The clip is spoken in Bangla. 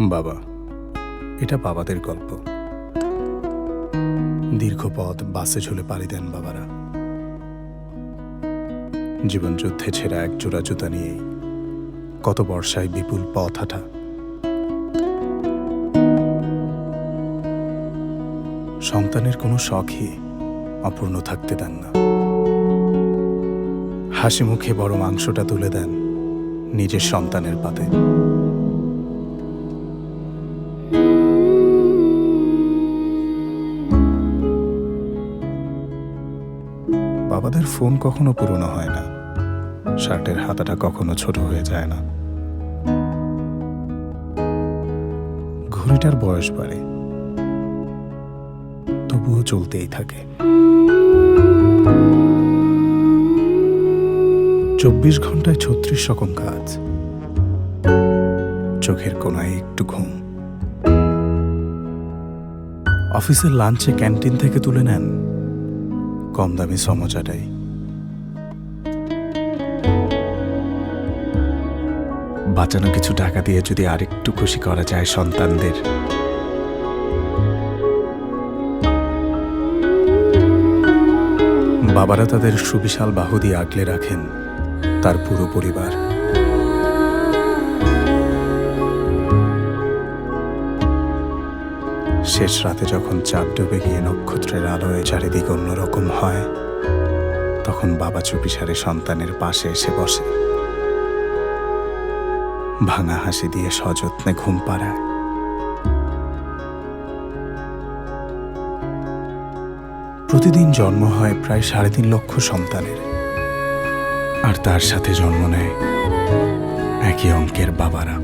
বাবা, এটা বাবাদের গল্প। দীর্ঘ পথ বাসে ঝুলে পাড়ি দেন বাবারা। জীবন যুদ্ধে ছেঁড়া এক জোড়া জুতা নিয়েই কত বর্ষায় বিপুল পথ হাঁটা। সন্তানের কোনো শখই অপূর্ণ থাকতে দেন না। হাসি মুখে বড় মাংসটা তুলে দেন নিজের সন্তানের পাতে। বাবাদের ফোন কখনো পুরনো হয় না। শার্টের হাতাটা কখনো ছোট হয়ে যায় না। ঘড়িটার বয়স বাড়ে। তবুও চলতেই থাকে। চব্বিশ ঘন্টায় ছত্রিশ রকম কাজ। চোখের কোনায় একটু ঘুম। অফিসের লাঞ্চে ক্যান্টিন থেকে তুলে নেন কম দামি সমচাটাই বাঁচানো কিছু টাকা দিয়ে যদি আরেকটু খুশি করা যায় সন্তানদের। বাবারা তাদের সুবিশাল বাহু দিয়ে আগলে রাখেন তার পুরো পরিবার। শেষ রাতে যখন চাঁদ ডুবে গিয়ে নক্ষত্রের আলোয় চারিদিক অন্যরকম হয়, তখন বাবা চুপিসারে সন্তানের পাশে এসে বসে। ভাঙা হাসি দিয়ে সযত্নে ঘুম পাড়ায়। প্রতিদিন জন্ম হয় প্রায় সাড়ে তিন লক্ষ সন্তানের, আর তার সাথে জন্ম নেয় একই অঙ্কের বাবারা।